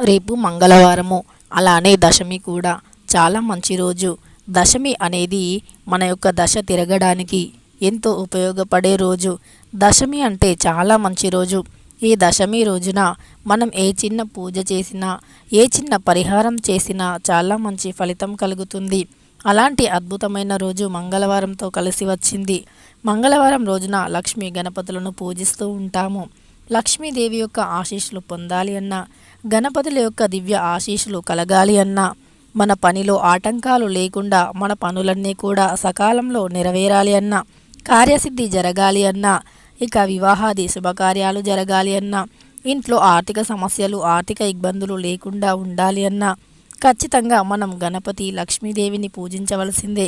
రేపు మంగళవారము. అలానే దశమి కూడా. చాలా మంచి రోజు. దశమి అనేది మన యొక్క దశ తిరగడానికి ఎంతో ఉపయోగపడే రోజు. దశమి అంటే చాలా మంచి రోజు. ఈ దశమి రోజున మనం ఏ చిన్న పూజ చేసినా ఏ చిన్న పరిహారం చేసినా చాలా మంచి ఫలితం కలుగుతుంది. అలాంటి అద్భుతమైన రోజు మంగళవారంతో కలిసి వచ్చింది. మంగళవారం రోజున లక్ష్మీ గణపతులను పూజిస్తూ ఉంటాము. లక్ష్మీదేవి యొక్క ఆశీస్సులు పొందాలి అన్నా గణపతుల యొక్క దివ్య ఆశీస్సులు కలగాలి అన్నా మన పనిలో ఆటంకాలు లేకుండా మన పనులన్నీ కూడా సకాలంలో నెరవేరాలి అన్నా కార్యసిద్ధి జరగాలి అన్నా ఇక వివాహాది శుభకార్యాలు జరగాలి అన్నా ఇంట్లో ఆర్థిక సమస్యలు ఆర్థిక ఇబ్బందులు లేకుండా ఉండాలి అన్నా ఖచ్చితంగా మనం గణపతి లక్ష్మీదేవిని పూజించవలసిందే.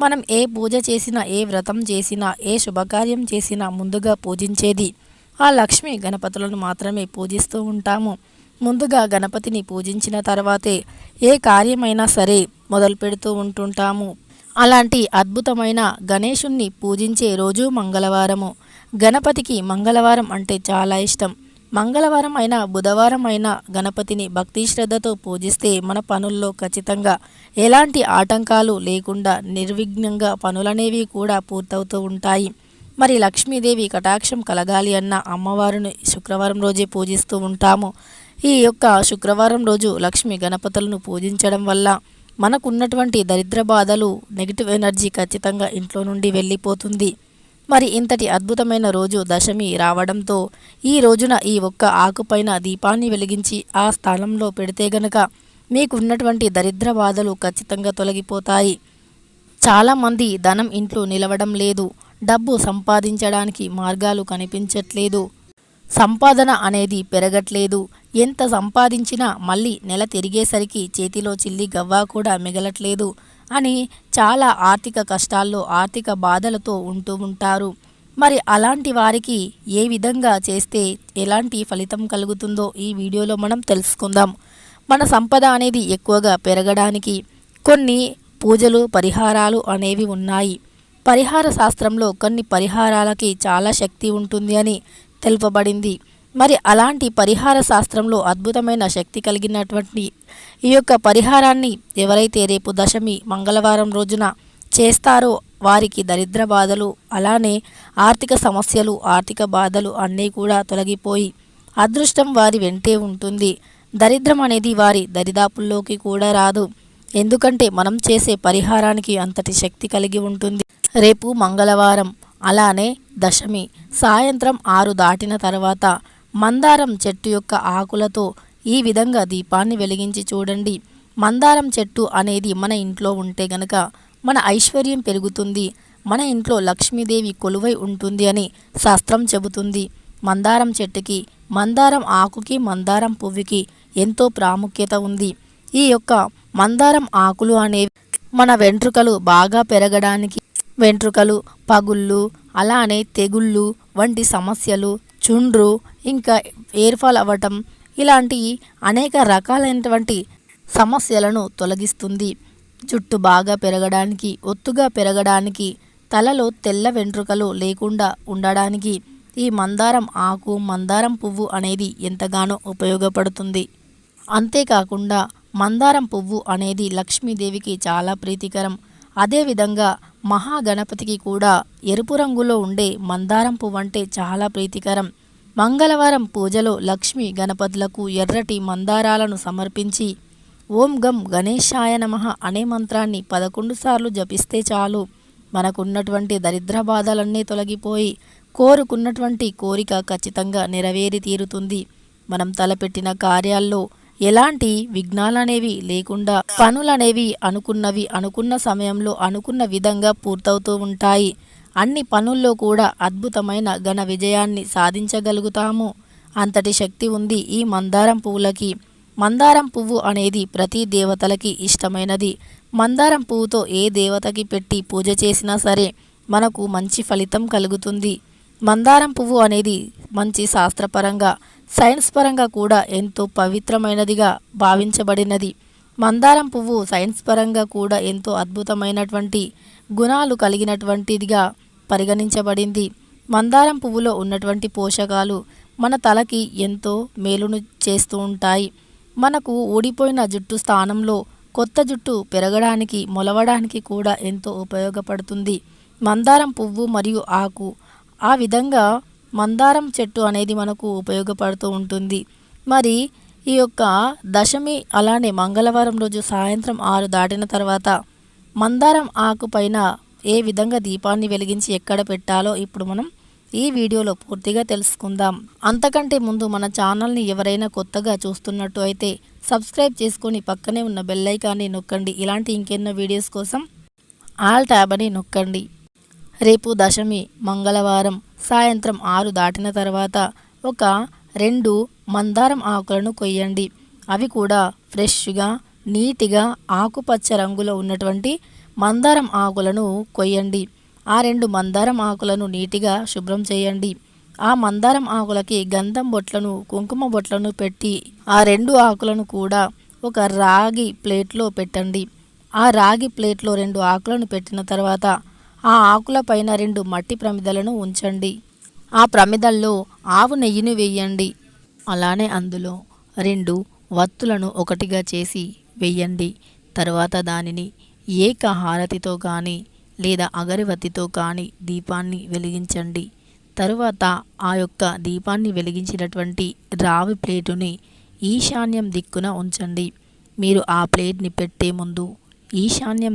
మనం ఏ పూజ చేసినా ఏ వ్రతం చేసినా ఏ శుభకార్యం చేసినా ముందుగా పూజించేది ఆ లక్ష్మి గణపతులను మాత్రమే పూజిస్తూ ఉంటాము. ముందుగా గణపతిని పూజించిన తర్వాతే ఏ కార్యమైనా సరే మొదలు పెడుతూ ఉంటుంటాము. అలాంటి అద్భుతమైన గణేశుణ్ణి పూజించే రోజు మంగళవారము. గణపతికి మంగళవారం అంటే చాలా ఇష్టం. మంగళవారం అయినా బుధవారం అయినా గణపతిని భక్తి శ్రద్ధతో పూజిస్తే మన పనుల్లో ఖచ్చితంగా ఎలాంటి ఆటంకాలు లేకుండా నిర్విఘ్నంగా పనులనేవి కూడా పూర్తవుతూ ఉంటాయి. మరి లక్ష్మీదేవి కటాక్షం కలగాలి అన్న అమ్మవారిని శుక్రవారం రోజే పూజిస్తూ ఉంటాము. ఈ యొక్క శుక్రవారం రోజు లక్ష్మీ గణపతులను పూజించడం వల్ల మనకున్నటువంటి దరిద్ర బాధలు నెగిటివ్ ఎనర్జీ ఖచ్చితంగా ఇంట్లో నుండి వెళ్ళిపోతుంది. మరి ఇంతటి అద్భుతమైన రోజు దశమి రావడంతో ఈ రోజున ఈ ఒక్క ఆకుపైన దీపాన్ని వెలిగించి ఆ స్థానంలో పెడితే గనక మీకు ఉన్నటువంటి దరిద్ర బాధలు ఖచ్చితంగా తొలగిపోతాయి. చాలామంది ధనం ఇంట్లో నిలవడం లేదు. డబ్బు సంపాదించడానికి మార్గాలు కనిపించట్లేదు. సంపాదన అనేది పెరగట్లేదు. ఎంత సంపాదించినా మళ్ళీ నెల తిరిగేసరికి చేతిలో చిల్లి గవ్వ కూడా మిగలట్లేదు అని చాలా ఆర్థిక కష్టాల్లో ఆర్థిక బాధలతో ఉంటూ ఉంటారు. మరి అలాంటి వారికి ఏ విధంగా చేస్తే ఎలాంటి ఫలితం కలుగుతుందో ఈ వీడియోలో మనం తెలుసుకుందాం. మన సంపద అనేది ఎక్కువగా పెరగడానికి కొన్ని పూజలు పరిహారాలు అనేవి ఉన్నాయి. పరిహార శాస్త్రంలో కొన్ని పరిహారాలకి చాలా శక్తి ఉంటుంది అని తెలుపబడింది. మరి అలాంటి పరిహార శాస్త్రంలో అద్భుతమైన శక్తి కలిగినటువంటి ఈ యొక్క పరిహారాన్ని ఎవరైతే రేపు దశమి మంగళవారం రోజున చేస్తారో వారికి దరిద్ర బాధలు అలానే ఆర్థిక సమస్యలు ఆర్థిక బాధలు అన్నీ కూడా తొలగిపోయి అదృష్టం వారి వెంటే ఉంటుంది. దరిద్రం అనేది వారి దరిదాపుల్లోకి కూడా రాదు. ఎందుకంటే మనం చేసే పరిహారానికి అంతటి శక్తి కలిగి ఉంటుంది. రేపు మంగళవారం అలానే దశమి సాయంత్రం ఆరు దాటిన తర్వాత మందారం చెట్టు యొక్క ఆకులతో ఈ విధంగా దీపాన్ని వెలిగించి చూడండి. మందారం చెట్టు అనేది మన ఇంట్లో ఉంటే గనక మన ఐశ్వర్యం పెరుగుతుంది. మన ఇంట్లో లక్ష్మీదేవి కొలువై ఉంటుంది అని శాస్త్రం చెబుతుంది. మందారం చెట్టుకి మందారం ఆకుకి మందారం పువ్వుకి ఎంతో ప్రాముఖ్యత ఉంది. ఈ యొక్క మందారం ఆకులు అనేవి మన వెంట్రుకలు బాగా పెరగడానికి వెంట్రుకలు పగుళ్ళు అలానే తెగుళ్ళు వంటి సమస్యలు చుండ్రు ఇంకా ఎయిర్ఫాల్ అవ్వటం ఇలాంటి అనేక రకాలైనటువంటి సమస్యలను తొలగిస్తుంది. జుట్టు బాగా పెరగడానికి ఒత్తుగా పెరగడానికి తలలో తెల్ల వెంట్రుకలు లేకుండా ఉండడానికి ఈ మందారం ఆకు మందారం పువ్వు అనేది ఎంతగానో ఉపయోగపడుతుంది. అంతేకాకుండా మందారం పువ్వు అనేది లక్ష్మీదేవికి చాలా ప్రీతికరం. అదేవిధంగా మహాగణపతికి కూడా ఎరుపు రంగులో ఉండే మందారం పువ్వు అంటే చాలా ప్రీతికరం. మంగళవారం పూజలో లక్ష్మి గణపతులకు ఎర్రటి మందారాలను సమర్పించి ఓం గం గణేశాయ నమ అనే మంత్రాన్ని పదకొండు సార్లు జపిస్తే చాలు. మనకున్నటువంటి దరిద్ర బాధలన్నీ తొలగిపోయి కోరుకున్నటువంటి కోరిక ఖచ్చితంగా నెరవేరి తీరుతుంది. మనం తలపెట్టిన కార్యాల్లో ఎలాంటి విఘ్నాలనేవి లేకుండా పనులనేవి అనుకున్నవి అనుకున్న సమయంలో అనుకున్న విధంగా పూర్తవుతూ ఉంటాయి. అన్ని పనుల్లో కూడా అద్భుతమైన ఘన విజయాన్ని సాధించగలుగుతాము. అంతటి శక్తి ఉంది ఈ మందారం పువ్వులకి. మందారం పువ్వు అనేది ప్రతి దేవతలకి ఇష్టమైనది. మందారం పువ్వుతో ఏ దేవతకి పెట్టి పూజ చేసినా సరే మనకు మంచి ఫలితం కలుగుతుంది. మందారం పువ్వు అనేది మంచి శాస్త్రపరంగా సైన్స్ పరంగా కూడా ఎంతో పవిత్రమైనదిగా భావించబడినది. మందారం పువ్వు సైన్స్ పరంగా కూడా ఎంతో అద్భుతమైనటువంటి గుణాలు కలిగినటువంటిదిగా పరిగణించబడింది. మందారం పువ్వులో ఉన్నటువంటి పోషకాలు మన తలకి ఎంతో మేలును చేస్తూ ఉంటాయి. మనకు ఊడిపోయిన జుట్టు స్థానంలో కొత్త జుట్టు పెరగడానికి మొలవడానికి కూడా ఎంతో ఉపయోగపడుతుంది. మందారం పువ్వు మరియు ఆకు ఆ విధంగా మందారం చెట్టు అనేది మనకు ఉపయోగపడుతూ ఉంటుంది. మరి ఈ యొక్క దశమి అలానే మంగళవారం రోజు సాయంత్రం ఆరు దాటిన తర్వాత మందారం ఆకు పైన ఏ విధంగా దీపాన్ని వెలిగించి ఎక్కడ పెట్టాలో ఇప్పుడు మనం ఈ వీడియోలో పూర్తిగా తెలుసుకుందాం. అంతకంటే ముందు మన ఛానల్ని ఎవరైనా కొత్తగా చూస్తున్నట్టు అయితే సబ్స్క్రైబ్ చేసుకొని పక్కనే ఉన్న బెల్లైకాన్ని నొక్కండి. ఇలాంటి ఇంకెన్నో వీడియోస్ కోసం ఆల్ ట్యాబ్ అని నొక్కండి. రేపు దశమి మంగళవారం సాయంత్రం ఆరు దాటిన తర్వాత ఒక రెండు మందారం ఆకులను కొయ్యండి. అవి కూడా ఫ్రెష్గా నీటిగా ఆకుపచ్చ రంగులో ఉన్నటువంటి మందారం ఆకులను కొయ్యండి. ఆ రెండు మందారం ఆకులను నీటిగా శుభ్రం చేయండి. ఆ మందారం ఆకులకి గంధం బొట్లను కుంకుమ బొట్లను పెట్టి ఆ రెండు ఆకులను కూడా ఒక రాగి ప్లేట్లో పెట్టండి. ఆ రాగి ప్లేట్లో రెండు ఆకులను పెట్టిన తర్వాత ఆ ఆకుల పైన రెండు మట్టి ప్రమిదలను ఉంచండి. ఆ ప్రమిదల్లో ఆవు నెయ్యిని వేయండి. అలానే అందులో రెండు వత్తులను ఒకటిగా చేసి వెయ్యండి తర్వాత దానిని ఏక హారతితో కానీ లేదా అగరవత్తితో కానీ దీపాన్ని వెలిగించండి. తరువాత ఆ యొక్క దీపాన్ని వెలిగించినటువంటి రావి ప్లేటుని ఈశాన్యం దిక్కున ఉంచండి. మీరు ఆ ప్లేట్ని పెట్టే ముందు ఈశాన్యం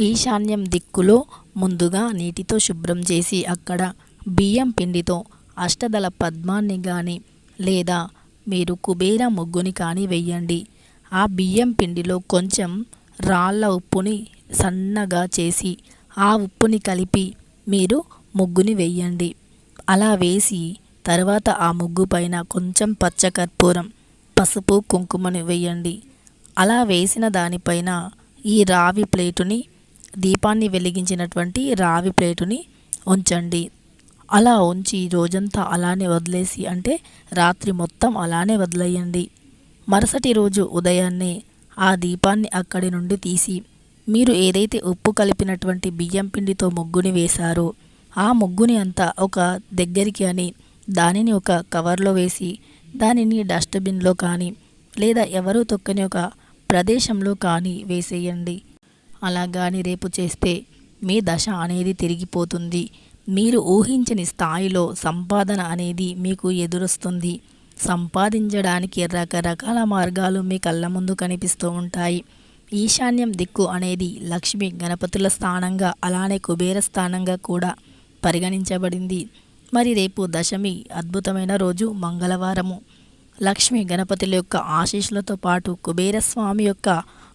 ఈశాన్యం దిక్కులో ముందుగా నీటితో శుభ్రం చేసి అక్కడ బియ్యం పిండితో అష్టదళ పద్మాన్ని కానీ లేదా మీరు కుబేర ముగ్గుని కానీ వెయ్యండి. ఆ బియ్యం పిండిలో కొంచెం రాళ్ళ ఉప్పుని సన్నగా చేసి ఆ ఉప్పుని కలిపి మీరు ముగ్గుని వెయ్యండి. అలా వేసి తర్వాత ఆ ముగ్గు పైన కొంచెం పచ్చకర్పూరం పసుపు కుంకుమని వేయండి అలా వేసిన దానిపైన ఈ రావి ప్లేటుని దీపాన్ని వెలిగించినటువంటి రావి ప్లేటుని ఉంచండి. అలా ఉంచి రోజంతా అలానే వదిలేసి అంటే రాత్రి మొత్తం అలానే వదిలేయండి. మరుసటి రోజు ఉదయాన్నే ఆ దీపాన్ని అక్కడి నుండి తీసి మీరు ఏదైతే ఉప్పు కలిపినటువంటి బియ్యం పిండితో ముగ్గుని వేశారో ఆ ముగ్గుని అంతా ఒక దగ్గరికి అని దానిని ఒక కవర్లో వేసి దానిని డస్ట్బిన్లో కానీ లేదా ఎవరూ తొక్కని ఒక ప్రదేశంలో కానీ వేసేయండి. అలా కానీ రేపు చేస్తే మీ దశ అనేది తిరిగిపోతుంది. మీరు ఊహించని స్థాయిలో సంపాదన అనేది మీకు ఎదురొస్తుంది. సంపాదించడానికి రకరకాల మార్గాలు మీ కళ్ళ ముందు కనిపిస్తూ ఉంటాయి. ఈశాన్యం దిక్కు అనేది లక్ష్మి గణపతుల స్థానంగా అలానే కుబేర స్థానంగా కూడా పరిగణించబడింది. మరి రేపు దశమి అద్భుతమైన రోజు మంగళవారము. లక్ష్మి గణపతుల యొక్క ఆశీస్సులతో పాటు కుబేరస్వామి యొక్క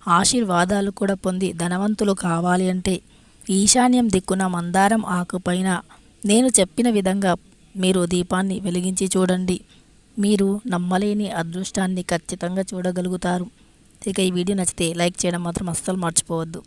ఆశీర్వాదాలు కూడా పొంది ధనవంతులు కావాలి అంటే ఈశాన్యం దిక్కున మందారం ఆకుపైన నేను చెప్పిన విధంగా మీరు దీపాన్ని వెలిగించి చూడండి. మీరు నమ్మలేని అదృష్టాన్ని ఖచ్చితంగా చూడగలుగుతారు. ఇక ఈ వీడియో నచ్చితే లైక్ చేయడం మాత్రం అస్సలు మర్చిపోవద్దు.